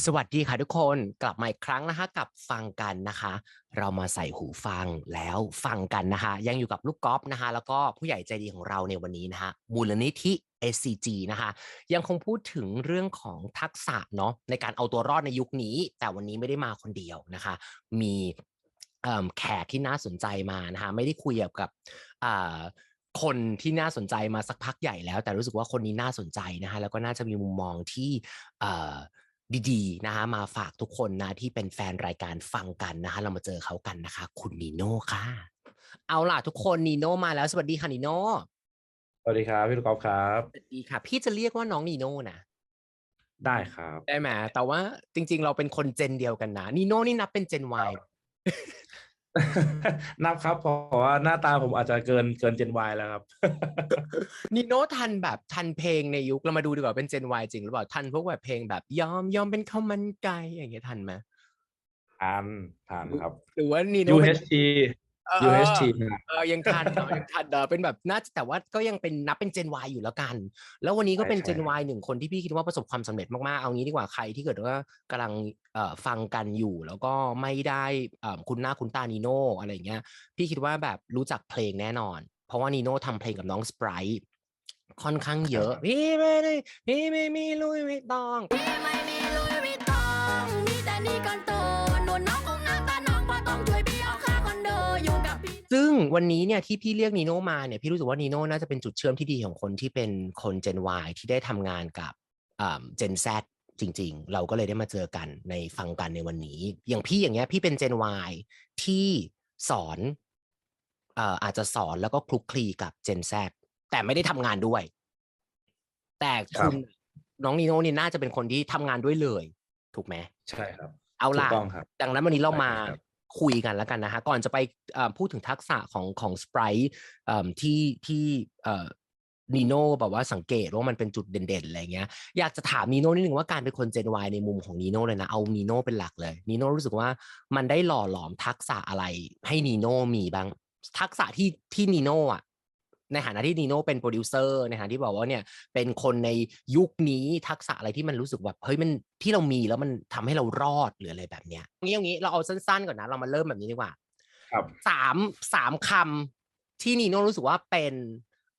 สวัสดีค่ะทุกคนกลับมาอีกครั้งนะคะกับฟังกันนะคะ เรามาใส่หูฟังแล้วฟังกันนะคะ ยังอยู่กับลูกกอล์ฟนะคะ แล้วก็ผู้ใหญ่ใจดีของเราในวันนี้นะคะมูลนิธิ SCG นะคะ ยังคงพูดถึงเรื่องของทักษะเนาะในการเอาตัวรอดในยุคนี้ แต่วันนี้ไม่ได้มาคนเดียวนะคะ มีแขกที่น่าสนใจมานะคะ ไม่ได้คุยกับคนที่น่าสนใจมาสักพักใหญ่แล้ว แต่รู้สึกว่าคนนี้น่าสนใจนะคะ แล้วก็น่าจะมีมุมมองที่ ดีๆนะคะมาฝากทุกคนนะที่เป็นแฟนรายการฟังกันนะคะเรามาเจอเขากันนะคะ คุณนีโน่ค่ะ เอาล่ะทุกคนนีโน่มาแล้วสวัสดีค่ะนีโน่สวัสดีครับพี่ลูกกอล์ฟครับสวัสดีค่ะ พี่จะเรียกว่าน้องนีโน่นะได้ครับได้ไหมแต่ว่าจริง ๆ เราเป็นคนเจนเดียวกันนะนีโน่นี่นับเป็นเจน Y นับครับเพราะว่าหน้าตาผมอาจจะเกินเกินเจนวแล้วครับนีโน่ทันแบบทันเพลงในยุคเรามาดูดีกว่าเป็นเจน Y จริงหรือเปล่าทันพวกแบบเพลงแบบยอมยอมเป็นข้าวมันไก่อย่างเงี้ยทันไหมทานทานครับหรือว่านีโน่เป็น UHT เออเออ UHT นะเออยังทันเนาะยังทันเดอเป็นแบบน่าจะแต่ว่าก็ยังเป็นนับเป็นเจน Y อยู่แล้วกัน แล้ววันนี้ก็เป็นเจน Y หนึ่งคนที่พี่คิดว่าประสบความสำเร็จมาก ๆ เอางี้ดีกว่าใครที่เกิดว่ากำลังเอ่อฟังกันอยู่ แล้วก็ไม่ได้เอ่อคุณหน้าคุณตานีโน่อะไรอย่างเงี้ยพี่คิดว่าแบบรู้จักเพลงแน่นอน เพราะว่านีโน่ทำเพลงกับน้องสไปร์ค่อนข้างเยอะพี่ไม่ได้พี่ไม่มีลุยไม่ต้อง วันนี้เนี่ยที่พี่เรียกนีโน่มาเนี่ยพี่รู้สึกว่านีโน่น่าจะเป็นจุดเชื่อมที่ดีของคนที่เป็นคน Gen Y ที่ได้ทำงานกับอ่า Gen Z จริง ๆ เราก็เลยได้มาเจอกันในฟังกันในวันนี้ อย่างพี่อย่างเงี้ยพี่เป็น Gen Y ที่สอนเอ่ออาจจะสอนแล้วก็คลุกคลีกับ Gen Z แต่ไม่ได้ทำงานด้วย แต่ครัคุบณน้องนีโน่เนี่ยน่าจะเป็นคนที่ทำงานด้วยเลย ถูกไหมใช่ครับ เอาล่ะถูกต้องครับดังนั้นวันนี้เราใช่มา คุยกันแล้วกันนะฮะก่อนจะไปพูดถึงทักษะของของสไปร์ที่ที่นีโน่แบบว่าสังเกตว่ามันเป็นจุดเด่นๆอะไรเงี้ยอยากจะถามนีโน่นิดนึงว่าการเป็นคนเจน Y ในมุมของนีโน่เลยนะเอานีโน่เป็นหลักเลยนีโน่รู้สึกว่ามันได้หล่อหลอมทักษะอะไรให้นีโน่มีบ้างทักษะที่ที่นีโน่อะ ในฐานะที่นีโน่เป็นโปรดิวเซอร์ในฐานะที่บอกว่าเนี่ยเป็นคนในยุคนี้ทักษะอะไรที่มันรู้สึกแบบเฮ้ยมันที่เรามีแล้วมันทำให้เรารอดหรืออะไรแบบเนี้ยงี้อย่างนี้เราเอาสั้นๆก่อนนะเรามาเริ่มแบบนี้ดีกว่า ครับสามสามคำที่นีโน่รู้สึกว่าเป็น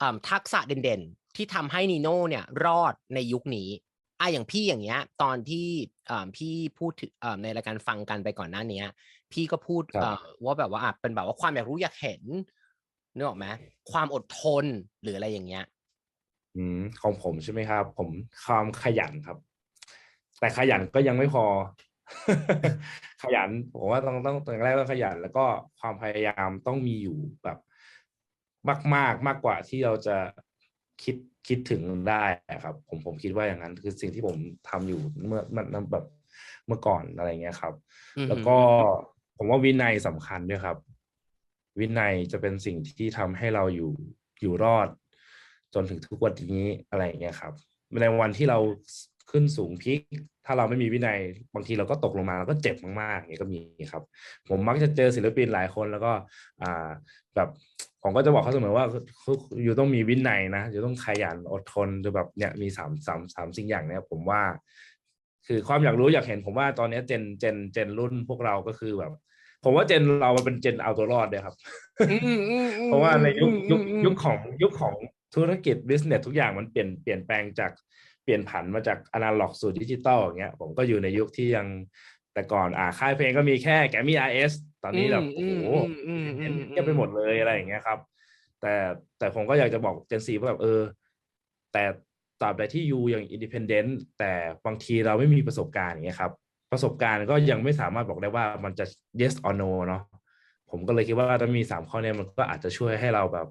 อ่าทักษะเด่นๆ ที่ทำให้นีโน่เนี่ยรอดในยุคนี้อะอย่างพี่อย่างเงี้ย ตอนที่อ่าพี่พูดถึงอ่าในรายการฟังกันไปก่อนหน้าเนี้ยพี่ก็พูดครับเอ่อว่าแบบว่าอะเป็นแบบว่าความอยากรู้อยากเห็น นึกออกไหมความอดทนหรืออะไรอย่างเงี้ย อืมของผมใช่ไหมครับ ผมความขยันครับ แต่ขยันก็ยังไม่พอ ขยันผมว่าต้องต้องต้องแรกต้องขยัน แล้วก็ความพยายามต้องมีอยู่แบบมาก ๆ มากกว่าที่เราจะคิดคิดถึงได้ครับ ผมผมคิดว่าอย่างนั้นคือสิ่งที่ผมทำอยู่เมื่อมันแบบเมื่อก่อนอะไรเงี้ยครับอือหือแล้วก็ผมว่าวินัยสำคัญด้วยครับ วินัยจะเป็นสิ่งที่ทำให้เราอยู่อยู่รอด จนถึงทุกวันนี้อะไรอย่างเงี้ยครับในวันที่เราขึ้นสูงพีคถ้าเราไม่มีวินัยบางทีเราก็ตกลงมาแล้วก็เจ็บมากๆอย่างเงี้ยก็มีครับ ผมมักจะเจอศิลปินหลายคนแล้วก็อ่าแบบผมก็จะบอกเขาเสมอว่าคืออยู่ต้องมีวินัยนะอยู่ต้องขยันอดทนหรือแบบเนี่ยมีสามสามสามสิ่งอย่างเนี่ยผมว่า คือความอยากรู้อยากเห็นผมว่าตอนนี้เจนเจนเจนรุ่นพวกเราก็คือแบบ ผมว่าเจนเรามันเป็นเจนเอาตัวรอดเลยครับอืมอืมอืมเพราะว่าในยุคยุคอืมยุคของยุคของธุรกิจบิสเนสทุกอย่างมันเปลี่ยนเปลี่ยนแปลงจากเปลี่ยนผันมาจากอนาล็อกสู่ดิจิตอลอย่างเงี้ยผมก็อยู่ในยุคที่ยังแต่ก่อนอ่าค่ายเพลงก็มีแค่แกมมี่อาร์เอสตอนนี้แบบโอ้โหอืมอืมอืมเทียบไปหมดเลยอะไรอย่างเงี้ยครับ แต่แต่ผมก็อยากจะบอกเจนซีว่าแบบเออ แต่ตราบใดที่ยูยังอินดิเพนเดนต์แต่บางทีเราไม่มีประสบการณ์อย่างเงี้ยครับ ประสบการณ์ก็ยังไม่สามารถบอกได้ว่ามันจะ yes or no เนาะผมก็เลยคิดว่าถ้ามีสามข้อเนี้มันก็อาจจะช่วยให้เราแบบ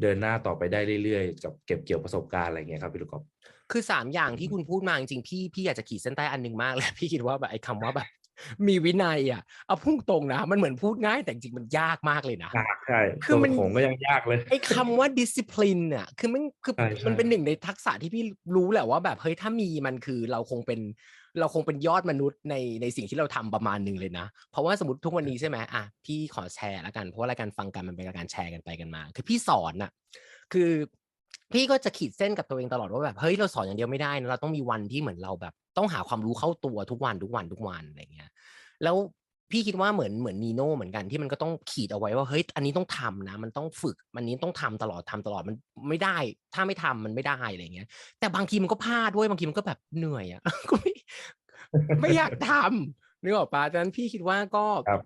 เดินหน้าต่อไปได้เรื่อยๆกับเก็บเกี่ยวประสบการณ์อะไรเงี้ยครับพี่ลูกกอล์ฟคือสามอย่างที่คุณพูดมาจริงๆพี่พี่อยากจะขีดเส้นใต้อันหนึ่งมากเลยพี่คิดว่าแบบไอ้คำว่าแบบ มีวินัยอะเอาพุ่งตรงนะ มันเหมือนพูดง่ายแต่จริงๆมันยากมากเลยนะยากใช่คือตัวมันผมก็ยังยากเลยไอ้คำว่า discipline อะคือมันคือใช่ใช่มันเป็นหนึ่งในทักษะที่พี่รู้แหละว่าแบบเฮ้ยถ้ามีมันคือเราคงเป็นเราคงเป็นยอดมนุษย์ในในสิ่งที่เราทำประมาณหนึ่งเลยนะ เพราะว่าสมมติทุกวันนี้ใช่ไหมอะพี่ขอแชร์แล้วกันเพราะว่ารายการฟังกันมันเป็นรายการแชร์กันไปกันมา คือพี่สอนน่ะ คือพี่ก็จะขีดเส้นกับตัวเองตลอดว่าแบบเฮ้ยเราสอนอย่างเดียวไม่ได้นะเราต้องมีวันที่เหมือนเราแบบ ต้องหาความรู้เข้าตัวทุกวันทุกวันทุกวันอะไรเงี้ยแล้วพี่คิดว่าเหมือนเหมือนนีโน่เหมือนกันที่มันก็ต้องขีดเอาไว้ว่าเฮ้ยอันนี้ต้องทำนะ มันต้องฝึกมันนี้ต้องทำตลอดทำตลอดมันไม่ได้ ถ้าไม่ทำมันไม่ได้อะไรเงี้ย แต่บางทีมันก็พลาดด้วยบางทีมันก็แบบเหนื่อยอะก็ไม่ไม่อยากทำนึกออกปะฉะนั้นพี่คิดว่าก็ครับ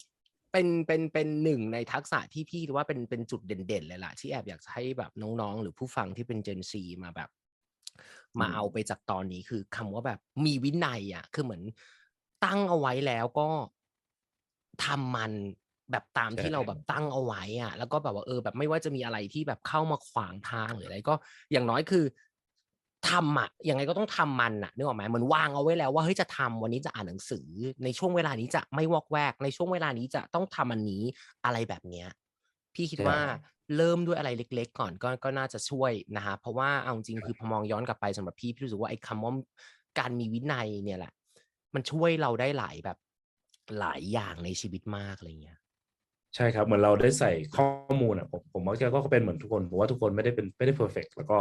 เป็นเป็นเป็นหนึ่งในทักษะที่พี่คิดว่าเป็นเป็นจุดเด่นๆเลยล่ะที่แอบอยากจะให้แบบน้องๆ หรือผู้ฟังที่เป็น Gen Z มาแบบ มาเอาไปจากตอนนี้คือคำว่าแบบมีวินัยอะ คือเหมือนตั้งเอาไว้แล้วก็ทำมันแบบตามที่เราแบบตั้งเอาไว้อะ แล้วก็แบบว่าเออ แบบไม่ว่าจะมีอะไรที่แบบเข้ามาขวางทางหรืออะไรก็อย่างน้อยคือทำอะยังไงก็ต้องทำมันอะนึกออกไหมเหมือนวางเอาไว้แล้วว่าเฮ้ยจะทำวันนี้จะอ่านหนังสือ ในช่วงเวลานี้จะไม่วอกแวก ในช่วงเวลานี้จะต้องทำอันนี้อะไรแบบเนี้ย พี่คิดใช่ว่าเริ่มด้วยอะไรเล็ก ๆ ก่อนก็ก็น่าจะช่วยนะฮะเพราะว่าเอาจริงๆคือพอมองย้อนกลับไปสำหรับพี่พี่รู้สึกว่าไอ้คำว่าการมีวินัยเนี่ยแหละ มันช่วยเราได้หลายแบบหลายอย่างในชีวิตมากอะไรเงี้ยใช่ครับเหมือนเราได้ใส่ข้อมูลอะผมผมว่าก็เป็นเหมือนทุกคนผมว่าทุกคนไม่ได้เป็นไม่ได้เพอร์เฟกแล้วก็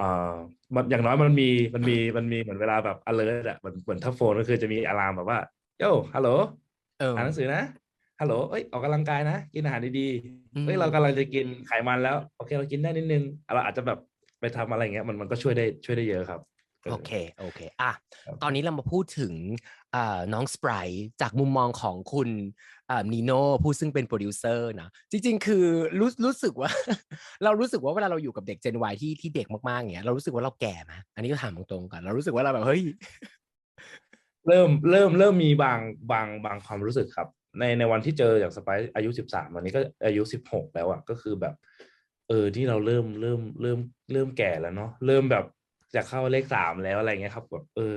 อ่ามันอย่างน้อยมันมีมันมีมันมีเหมือนเวลาแบบ alert อะเหมือนเหมือนถ้าโฟนก็คือจะมีอะลามแบบว่าโย่ฮัลโหลเอออ่านหนังสือนะ ฮัลโหลเอ้ยออกกำลังกายนะกินอาหารดีอืมๆเอ้ยเรากำลังจะกินไขมันแล้วโอเคเรากินได้นิดนึงเราอาจจะแบบไปทำอะไรเงี้ยมันมันก็ช่วยได้ช่วยได้เยอะครับโอเคโอเคอะครับตอนนี้เรามาพูดถึงเอ่อน้องสไปร์จากมุมมองของคุณนีโน่ผู้ซึ่งเป็นโปรดิวเซอร์นะจริง ๆ คือรู้รู้สึกว่า เรารู้สึกว่าเวลาเราอยู่กับเด็ก Gen Y ที่ที่เด็กมากๆอย่างเงี้ยเรารู้สึกว่าเราแก่ไหมอันนี้ก็ถามตรงๆกันเรารู้สึกว่าเราแบบเฮ้ยเริ่มเริ่มเริ่มมีบางบางบางความรู้สึกครับ ในในวันที่เจออย่างสไปซ์อายุสิบสามวันนี้ก็อายุสิบหกแล้วอะก็คือแบบ เออที่เราเริ่มเริ่มเริ่มเริ่มแก่แล้วเนาะเริ่มแบบจะเข้าเลขสามแล้วอะไรเงี้ยครับแบบเออ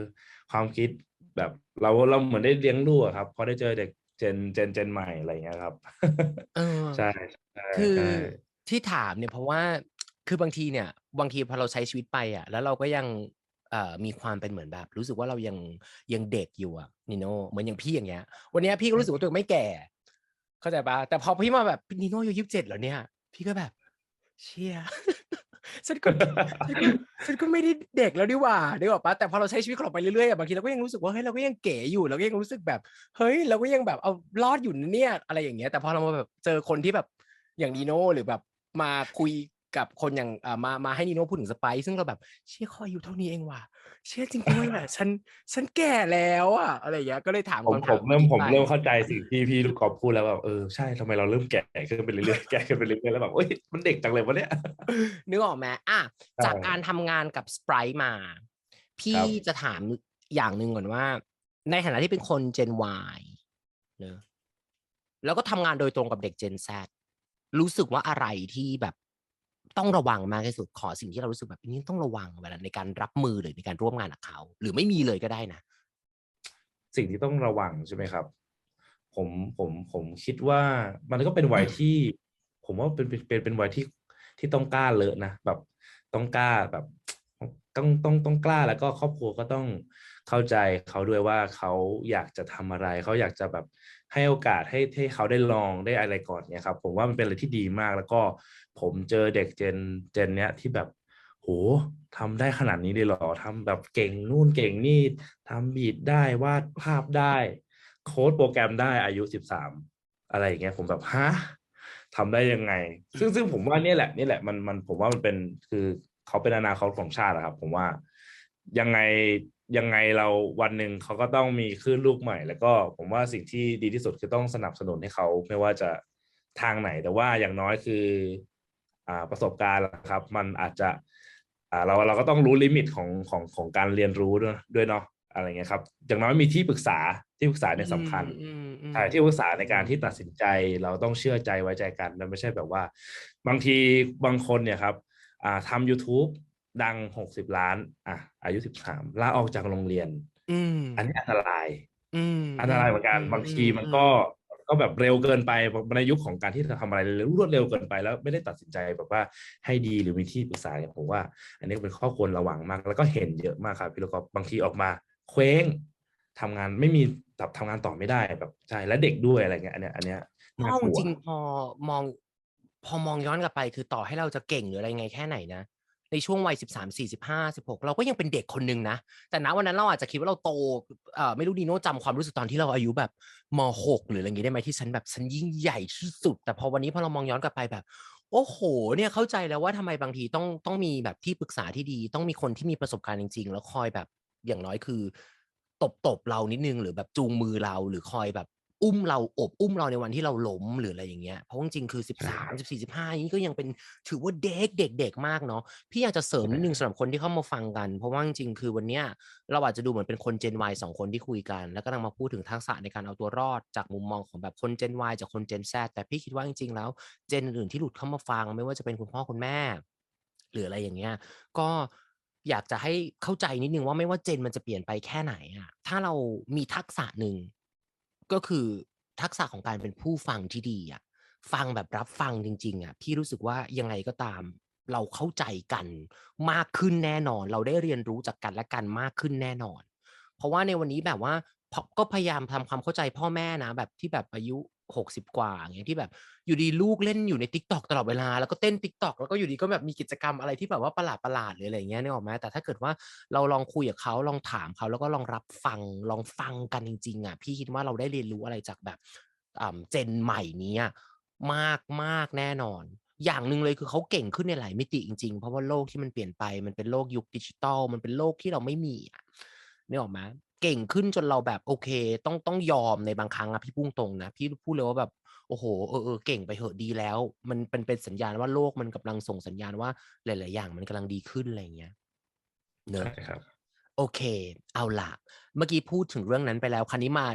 ความคิดแบบเราเราเหมือนได้เลี้ยงลูกอะครับพอได้เจอเด็กเจนเจนเจนใหม่อะไรเงี้ยครับเออใช่ใช่คือใช่ที่ถามเนี่ยเพราะว่าคือบางทีเนี่ย บางทีพอเราใช้ชีวิตไปอะ แล้วเราก็ยังเอ่อ มีความเป็นเหมือนแบบ รู้สึกว่าเรายังยังเด็กอยู่อะนิโน่เหมือนอย่างพี่อย่างเงี้ย วันเนี้ยพี่ก็รู้สึกว่าตัวเองไม่แก่ เข้าใจปะแต่พอพี่มาแบบนิโน่อายุยี่สิบเจ็ดแล้วเนี่ย พี่ก็แบบ เชียฉันก็ฉันก็ฉันก็ไม่ได้เด็กแล้วดีกว่านึกออกปะแต่พอเราใช้ชีวิตของเราไปเรื่อยๆบางทีเราก็ยังรู้สึกว่าเฮ้ยเราก็ยังเก๋อยู่เราก็ยังรู้สึกแบบ เฮ้ย เราก็ยังแบบเอารอดอยู่เนี่ยอะไรอย่างเงี้ย แต่พอเรามาแบบเจอคนที่แบบอย่างนีโน่หรือแบบมาคุย กับคนอย่างอ่ามามาให้นีโน่พูดถึงสไปซ์ซึ่งเราแบบเชี่ยเขาอายุเท่านี้เองว่ะเชี่ยจริงด้วยแหละฉันฉันแก่แล้วอะอะไรอย่างเงี้ยก็เลยถามผมคำผถามมเริ่มนี้ผมไปเริ่มเข้าใจสิ่งที่พี่ลูกกอล์ฟพูดแล้วแบบเออใช่ทำไมเราเริ่มแก่ขึ้นไปเรื่อยๆแก่ขึ้นไปเรื่อยๆแล้วแบบเอ้ยมันเด็กจังเลยวะเนี่ยนึกออกไหมอะใช่จากการทำงานกับสไปร์มา พี่ครับจะถามอย่างหนึ่งก่อนว่า ในฐานะที่เป็นคน Gen Y เนอะแล้วก็ทำงานโดยตรงกับเด็ก Gen Z รู้สึกว่าอะไรที่แบบ ต้องระวังมากที่สุดขอสิ่งที่เรารู้สึกแบบนี้ต้องระวังเวลาในการรับมือหรือในการร่วมงานกับเขา หรือไม่มีเลยก็ได้นะ สิ่งที่ต้องระวังใช่ไหมครับ ผมผมผมคิดว่ามันก็เป็นวัยที่ ผมว่าเป็นเป็นเป็นเป็นวัยที่ที่ต้องกล้าเลอะนะแบบต้องกล้าแบบต้องต้องต้องกล้าแล้วก็ครอบครัวก็ต้องเข้าใจเขาด้วยว่าเขาอยากจะทำอะไร เขาอยากจะแบบ ให้โอกาสให้ให้เขาได้ลองได้อะไรก่อนเนี่ยครับผมว่ามันเป็นอะไรที่ดีมากแล้วก็ผมเจอเด็กเจนเจนเนี้ยที่แบบโหทำได้ขนาดนี้เลยเหรอทำแบบเก่งนู่นเก่งนี่ทำบีดได้วาดภาพได้ โค้ดโปรแกรมได้อายุสิบสามอะไรอย่างเงี้ยผมแบบฮะทำได้ยังไง ซึ่งซึ่งผมว่านี่แหละนี่แหละมันมันผมว่ามันเป็นคือเขาเป็นอนาคตของชาติอะครับ ผมว่ายังไง ยังไงเราวันหนึ่งเขาก็ต้องมีคลื่นลูกใหม่ แล้วก็ผมว่าสิ่งที่ดีที่สุดคือต้องสนับสนุนให้เขาไม่ว่าจะทางไหน แต่ว่าอย่างน้อยคือ อ่าประสบการณ์ล่ะครับ มันอาจจะ อ่าเราเราก็ต้องรู้ลิมิตของของของการเรียนรู้ด้วยด้วยเนาะอะไรเงี้ยครับ อย่างน้อยมีที่ปรึกษาที่ปรึกษาเนี่ยสำคัญอืมอืมใช่ที่ปรึกษาในการที่ตัดสินใจเราต้องเชื่อใจไว้ใจกันแล้วไม่ใช่แบบว่า บางทีบางคนเนี่ยครับอ่าทำ YouTube ดังหกสิบล้าน อะ อายุสิบสามลาออกจากโรงเรียน อืมอันนี้อันตรายอืมอันตรายเหมือนกันอืบางทีมันก็อืก็แบบเร็วเกินไปในยุคของการที่จะทำอะไรรวดเร็วเกินไป แล้วไม่ได้ตัดสินใจแบบว่าให้ดีหรือมีที่ปรึกษาเนี่ยผมว่า อันนี้เป็นข้อควรระวังมาก แล้วก็เห็นเยอะมากครับพี่ลูกกอล์ฟบางทีออกมาเคว้งทำงานไม่มีแบบทำงานต่อไม่ได้แบบใช่และเด็กด้วยอะไรเงี้ยอันเนี้ยอันเนี้ยเพราะน่าเอากลัวจริงๆพอมอง พอมองย้อนกลับไป คือต่อให้เราจะเก่งหรืออะไรไงแค่ไหนนะ ในช่วงวัยสิบสามสี่สิบห้าสิบหกเราก็ยังเป็นเด็กคนหนึ่งนะ แต่ณวันนั้นเราอาจจะคิดว่าเราโตเอ่อไม่รู้ดีโน่จำความรู้สึกตอนที่เราอายุแบบมหกหรืออะไรอย่างงี้ได้ไหมที่ฉันแบบฉันยิ่งใหญ่ที่สุด แต่พอวันนี้พอเรามองย้อนกลับไปแบบ โอ้โห เนี่ยเข้าใจแล้วว่าทำไมบางทีต้องต้องมีแบบที่ปรึกษาที่ดี ต้องมีคนที่มีประสบการณ์จริง ๆ แล้วคอยแบบอย่างน้อยคือตบตบเรานิดนึงหรือแบบจูงมือเราหรือคอยแบบ อุ้มเราอบอุ้มเราในวันที่เราล้มหรืออะไรอย่างเงี้ยเพราะจริงๆคือสิบสามสิบสี่สิบห้านี้ก็ยังเป็นถือว่าเด็กเด็กเด็กมากเนาะพี่อยากจะเสริมนิดนึงสำหรับคนที่เข้ามาฟังกัน เพราะว่าจริงๆคือวันเนี้ยเราอาจจะดูเหมือนเป็นคน Gen Y สองคนที่คุยกัน แล้วก็กำลังมาพูดถึงทักษะในการเอาตัวรอดจากมุมมองของแบบคน Gen Y จากคน Gen Z แต่พี่คิดว่าจริงๆ แล้วเจนอื่นๆที่หลุดเข้ามาฟัง ไม่ว่าจะเป็นคุณพ่อคุณแม่ หรืออะไรอย่างเงี้ยก็อยากจะให้เข้าใจนิดนึงว่าไม่ว่าเจนมันจะเปลี่ยนไปแค่ไหนอะถ้าเรามีทักษะหนึ่ง ก็คือทักษะของการเป็นผู้ฟังที่ดีอะฟังแบบรับฟังจริง ๆอะพี่รู้สึกว่ายังไงก็ตาม เราเข้าใจกันมากขึ้นแน่นอน เราได้เรียนรู้จากกันและกันมากขึ้นแน่นอน เพราะว่าในวันนี้แบบว่าก็พยายามทำความเข้าใจพ่อแม่นะ แบบที่แบบอายุ หกสิบกว่าอย่างเงี้ยที่แบบอยู่ดีลูกเล่นอยู่ในทิกตอกตลอดเวลาแล้วก็เต้นทิกตอกแล้วก็อยู่ดีก็แบบมีกิจกรรมอะไรที่แบบว่าประหลาดประหลาดหรืออะไรเงี้ยนึกออกไหมแต่ถ้าเกิดว่าเราลองคุยกับเขาลองถามเขาแล้วก็ลองรับฟังลองฟังกันจริงๆอะพี่คิดว่าเราได้เรียนรู้อะไรจากแบบอ่าเจนใหม่นี้มากมากแน่นอน อย่างหนึ่งเลยคือเขาเก่งขึ้นในหลายมิติจริงๆ เพราะว่าโลกที่มันเปลี่ยนไปมันเป็นโลกยุคดิจิตอลมันเป็นโลกที่เราไม่มีอะนึกออกไหม เก่งขึ้นจนเราแบบโอเค ต้องต้องยอมในบางครั้งอะพี่พุ่งตรงนะพี่พูดเลยว่าแบบโอ้โหเออเออเก่งไปเหอะดีแล้ว มันเป็นเป็นสัญญาณว่าโลกมันกำลังส่งสัญญาณว่าหลาย ๆ อย่างมันกำลังดีขึ้นอะไรอย่างเงี้ยเนอะใช่ครับ โอเค เอาล่ะเมื่อกี้พูดถึงเรื่องนั้นไปแล้วคราวนี้มา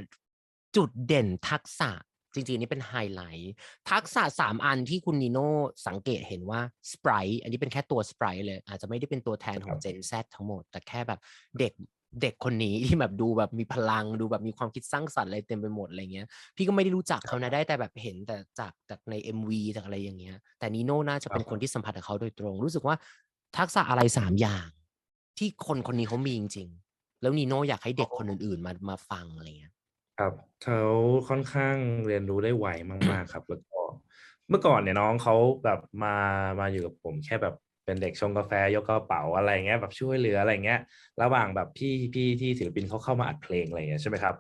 จุดเด่นทักษะจริง ๆ นี่เป็นไฮไลท์ทักษะสามอันที่คุณนิโน่สังเกตเห็นว่าสปรายอันนี้เป็นแค่ตัวสปรายเลย อาจจะไม่ได้เป็นตัวแทนของครับ Gen Z ทั้งหมด แต่แค่แบบเด็ก เด็กคนนี้ที่แบบดูแบบมีพลังดูแบบมีความคิดสร้างสรรค์อะไรเต็มไปหมดอะไรเงี้ย พี่ก็ไม่ได้รู้จักเขานะได้แต่แบบเห็นแต่จากจากใน MV จากอะไรอย่างเงี้ย แต่นิโน่น่าจะเป็นครับคนที่สัมผัสกับเขาโดยตรง รู้สึกว่าทักษะอะไรสามอย่าง ที่คนคนนี้เขามีจริงๆแล้วนีโน่อยากให้เด็กคนอื่นๆมามาฟังอะไรเงี้ยครับเขาค่อนข้างเรียนรู้ได้ไวมากๆครับแล้วก็เมื่อก่อนเนี่ยน้องเขาแบบมามาอยู่กับผมแค่แบบ เป็นเด็กชงกาแฟยกกระเป๋าอะไรเงี้ยแบบช่วยเหลืออะไรเงี้ย ระหว่างแบบพี่พี่ที่ศิลปินเขาเข้ามาอัดเพลงอะไรเงี้ยใช่ไหมครับ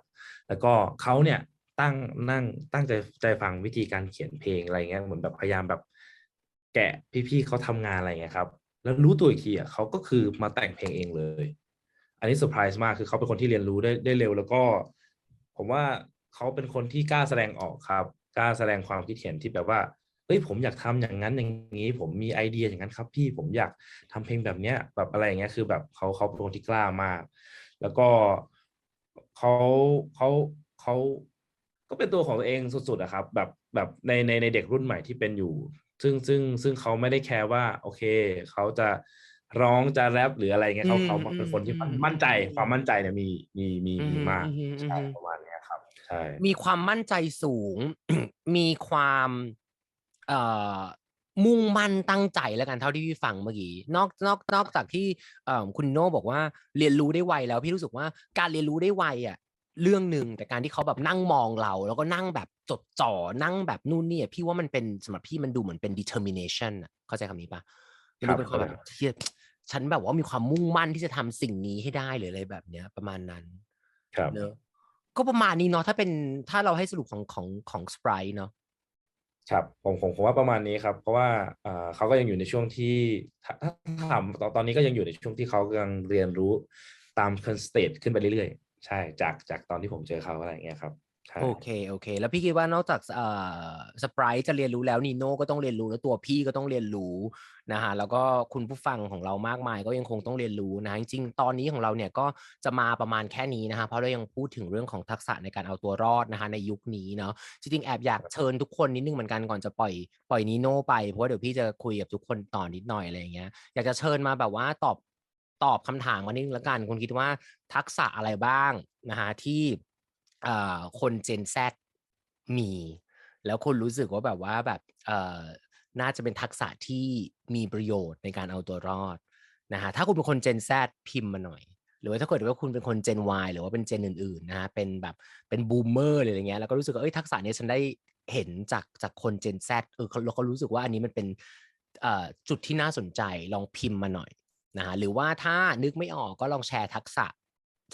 แล้วก็เขาเนี่ยตั้งนั่งตั้งใจใจฟังวิธีการเขียนเพลงอะไรเงี้ยเหมือนแบบพยายามแบบ แกะพี่ๆเขาทำงานอะไรเงี้ยครับ แล้วรู้ตัวอีกทีอะเขาก็คือมาแต่งเพลงเองเลย อันนี้เซอร์ไพรส์มากคือเขาเป็นคนที่เรียนรู้ได้ได้เร็ว แล้วก็ ผมว่าเขาเป็นคนที่กล้าแสดงออกครับกล้าแสดงความคิดเห็นที่แบบว่า ฮ้ยผมอยากทำอย่างนั้นอย่างนี้ ผมมีไอเดียอย่างนั้นครับ พี่ผมอยากทำเพลงแบบเนี้ย แบบอะไรอย่างเงี้ยคือแบบเขาเขาเป็นคนที่กล้ามาก แล้วก็เขาเขาเขาก็เป็นตัวของตัวเองสุดๆอะครับ แบบแบบในในในเด็กรุ่นใหม่ที่เป็นอยู่ ซึ่งซึ่งซึ่งเขาไม่ได้แคร์ว่า โอเคเขาจะร้องจะแรปหรืออะไรเงี้ยเขาอืมเขาเป็นคนที่อืมมั่นใจอืมความมั่นใจเนี่ยมีมีมีอืมีมมากอืมใช่อืมประมาณเนี้ยครับใช่มีความมั่นใจสูง มีความ เอ่อมุ่งมั่นตั้งใจแล้วกันเท่าที่พี่ฟังเมื่อกี้นอกนอกนอกจากที่เอ่อคุณโน่บอกว่าเรียนรู้ได้ไวแล้วพี่รู้สึกว่าการเรียนรู้ได้ไวอะเรื่องหนึ่งแต่การที่เขาแบบนั่งมองเรา แล้วก็นั่งแบบจดจ่อนั่งแบบนู่นนี่อะพี่ว่ามันเป็นสำหรับพี่มันดูเหมือนเป็น determination อะเข้าใจคำนี้ปะมันดูเป็นความแบบเชี่ยฉันแบบว่ามีความมุ่งมั่นที่จะทำสิ่งนี้ให้ได้หรืออะไรแบบเนี้ย ประมาณนั้นครับเนอะก็ประมาณนี้เนาะถ้าเป็นถ้าเราให้สรุปของของของสปรายเนาะ ครับผมผมผมว่าประมาณนี้ครับ เพราะว่าเขาก็ยังอยู่ในช่วงที่ถ้าถามตอนตอนนี้ก็ยังอยู่ในช่วงที่เขากำลังเรียนรู้ตามคอนสเตทขึ้นไปเรื่อยๆ ใช่จากจากตอนที่ผมเจอเขาอะไรอย่างเงี้ยครับ โอเคโอเค แล้วพี่คิดว่านอกจากเอ่อสปรายจะเรียนรู้แล้วนีโน่ก็ต้องเรียนรู้แล้วตัวพี่ก็ต้องเรียนรู้นะฮะแล้วก็คุณผู้ฟังของเรามากมายก็ยังคงต้องเรียนรู้นะจริงๆตอนนี้ของเราเนี่ยก็จะมาประมาณแค่นี้นะฮะเพราะเรายังพูดถึงเรื่องของทักษะในการเอาตัวรอดนะฮะในยุคนี้เนาะจริงๆแอบอยากเชิญทุกคนนิดนึงเหมือนกันก่อนจะปล่อยปล่อยนีโน่ไปเพราะว่าเดี๋ยวพี่จะคุยกับทุกคนต่อนิดหน่อยอะไรอย่างเงี้ยอยากจะเชิญมาแบบว่าตอบตอบคำถามมานิดนึงแล้วกันคุณคิดว่าทักษะอะไรบ้างนะฮะที่ เอ่อคน Gen Z มี แล้วคนรู้สึกว่าแบบว่าแบบเออน่าจะเป็นทักษะที่มีประโยชน์ในการเอาตัวรอดนะฮะถ้าคุณเป็นคน Gen Z พิมพ์มาหน่อย หรือว่าถ้าเกิดว่าคุณเป็นคน Gen Y หรือว่าเป็น Gen อื่นๆนะฮะเป็นแบบเป็นบูมเมอร์หรืออะไรเงี้ยแล้วก็รู้สึกว่าเอ้ยทักษะนี้ฉันได้เห็นจากจากคน Gen Z เออเราก็รู้สึกว่าอันนี้มันเป็นจุดที่น่าสนใจลองพิมพ์มาหน่อยนะฮะหรือว่าถ้านึกไม่ออกก็ลองแชร์ทักษะ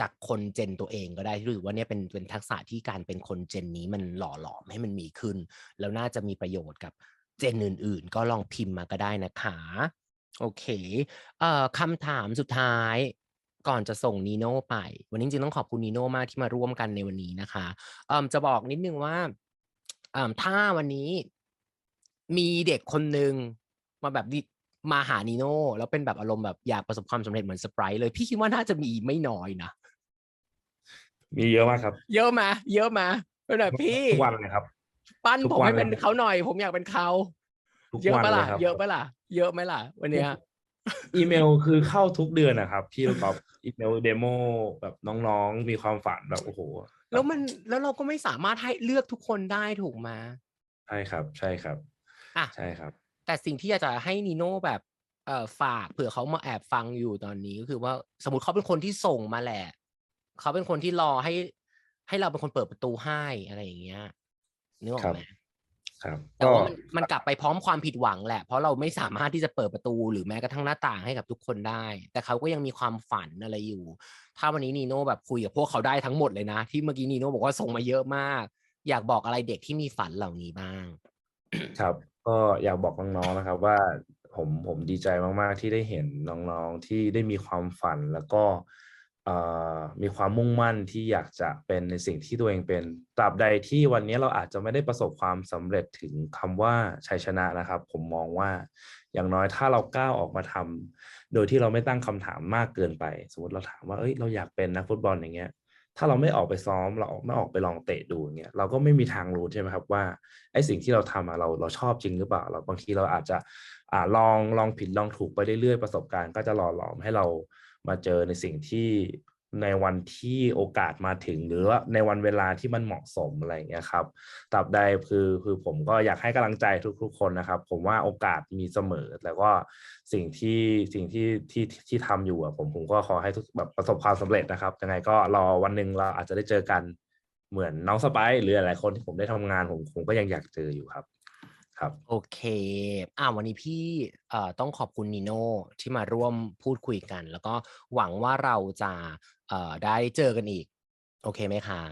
จากคนเจนตัวเองก็ได้หรือว่าเนี่ยเป็นเป็นทักษะที่การเป็นคนเจนนี้มันหล่อหลอมให้มันมีขึ้น แล้วน่าจะมีประโยชน์กับเจนอื่น ๆ ก็ลองพิมพ์มาก็ได้นะคะโอเคเอ่อคำถามสุดท้ายก่อนจะส่งนีโน่ไป วันนี้จริงต้องขอบคุณนีโน่มากที่มาร่วมกันในวันนี้นะคะเอ่มจะบอกนิดนึงว่าเอ่มถ้าวันนี้มีเด็กคนหนึ่งมาแบบดิมาหานีโน่แล้วเป็นแบบอารมณ์แบบอยากประสบความสำเร็จเหมือนสไปร์เลย พี่คิดว่าน่าจะมีไม่น้อยนะ มีเยอะมากครับ เยอะมา เยอะมาเป็นแบบพี่ทุกวันเลยครับ ปั้นทุกผมวันให้เป็นเลยเขาหน่อย ผมอยากเป็นเขาทุกเยอะวันปะเลล่ะยครับเยอะปะล่ะเยอะไหมล่ะ วันเนี้ยอีเมลคือเข้าทุกเดือนนะครับ พี่ลูกกอล์ฟอีเมลเดโมแบบน้องๆ มีความฝันแบบโอ้โห แล้วมันแล้วเราก็ไม่สามารถให้เลือกทุกคนได้ถูกไหมใช่ครับ ใช่ครับอะใช่ครับ แต่สิ่งที่อยากจะให้นีโน่แบบเอ่อฝากเผื่อเขามาแอบฟังอยู่ตอนนี้ก็คือว่าสมมติเขาเป็นคนที่ส่งมาแหละ เขาเป็นคนที่รอให้ ให้เราเป็นคนเปิดประตูให้อะไรอย่างเงี้ยนึกออกไหมครับแต่ก็ว่ามันมันกลับไปพร้อมความผิดหวังแหละ เพราะเราไม่สามารถที่จะเปิดประตูหรือแม้กระทั่งหน้าต่างให้กับทุกคนได้ แต่เขาก็ยังมีความฝันอะไรอยู่ ถ้าวันนี้นีโน่แบบคุยกับพวกเขาได้ทั้งหมดเลยนะ ที่เมื่อกี้นีโน่บอกว่าส่งมาเยอะมาก อยากบอกอะไรเด็กที่มีฝันเหล่านี้บ้าง ครับ ก็อยากบอกน้องๆนะครับ ว่าผมผมดีใจมากๆที่ได้เห็นน้องๆที่ได้มีความฝันแล้วก็เอ่อ มีความมุ่งมั่นที่อยากจะเป็นในสิ่งที่ตัวเองเป็นตราบใดที่วันนี้เราอาจจะไม่ได้ประสบความสำเร็จถึงคำว่าชัยชนะนะครับ ผมมองว่าอย่างน้อยถ้าเราก้าวออกมาทำโดยที่เราไม่ตั้งคำถามมากเกินไป สมมติเราถามว่าเอ้ยเราอยากเป็นนักฟุตบอลอย่างเงี้ย ถ้าเราไม่ออกไปซ้อมเราไม่ออกไปลองเตะดูเงี้ยเราก็ไม่มีทางรู้ใช่ไหมครับว่าไอ้สิ่งที่เราทำอะเราเราชอบจริงหรือเปล่าเราบางทีเราอาจจะอ่าลองลองผิดลองถูกไปเรื่อยๆประสบการณ์ก็จะหล่อหลอมให้เรา มาเจอในสิ่งที่ในวันที่โอกาสมาถึงหรือว่าในวันเวลาที่มันเหมาะสมอะไรอย่างเงี้ยครับตราบใดคือคือผมก็อยากให้กำลังใจทุก ๆ คนนะครับ ผมว่าโอกาสมีเสมอแล้วก็สิ่งที่สิ่งที่ที่ที่ทำอยู่อะผมผมก็ขอให้ทุกแบบประสบความสำเร็จนะครับยังไงก็รอวันหนึ่งเราอาจจะได้เจอกันเหมือนน้องสไปซ์หรือหลายคนที่ผมได้ทำงานผมผมก็ยังอยากเจออยู่ครับ ครับ โอเค อ่าวันนี้พี่เอ่อต้องขอบคุณนีโน่ที่มาร่วมพูดคุยกัน แล้วก็หวังว่าเราจะเอ่อได้เจอกันอีก โอเคไหมคะ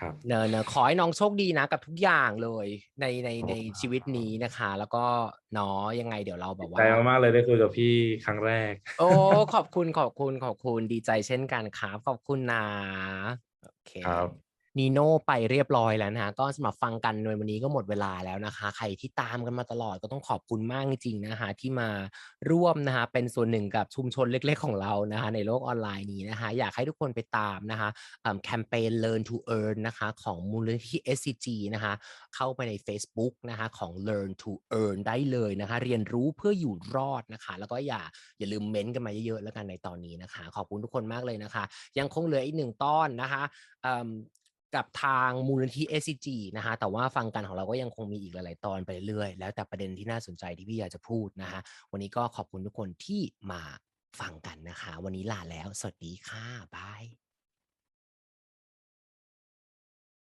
ครับ เนอะเนอะขอให้น้องโชคดีนะกับทุกอย่างเลยในในในขอบคุณครับชีวิตนี้นะคะ แล้วก็เนาะยังไงเดี๋ยวเราแบบใจว่ามากๆเลยได้คุยกับพี่ครั้งแรก โอ้ขอบคุณขอบคุณขอบคุณดีใจเช่นกันครับขอบคุณนะ โอเค ครับ นีโน่ไปเรียบร้อยแล้วนะฮะก็สำหรับฟังกันในวันนี้ก็หมดเวลาแล้วนะคะ ใครที่ตามกันมาตลอดก็ต้องขอบคุณมากจริงๆนะคะที่มาร่วมนะคะเป็นส่วนหนึ่งกับชุมชนเล็ก ๆ ของเรานะคะในโลกออนไลน์นี้นะคะ อยากให้ทุกคนไปตามนะคะแคมเปญ Learn to Earn นะคะของมูลนิธิ SCG นะคะเข้าไปใน Facebook นะคะของ Learn to Earn ได้เลยนะคะ เรียนรู้เพื่ออยู่รอดนะคะ แล้วก็อย่าอย่าลืมเม้นต์กันมาเยอะๆแล้วกันในตอนนี้นะคะ ขอบคุณทุกคนมากเลยนะคะ ยังคงเหลืออีกหนึ่งตอนนะคะอืม กับทางมูลนิธิ SCG นะคะแต่ว่าฟังกันของเราก็ยังคงมีอีกหลาย ๆ ตอนไปเรื่อยๆ แล้วแต่ประเด็นที่น่าสนใจที่พี่อยากจะพูดนะคะวันนี้ก็ขอบคุณทุกคนที่มาฟังกันนะคะ วันนี้ลาแล้ว สวัสดีค่ะบาย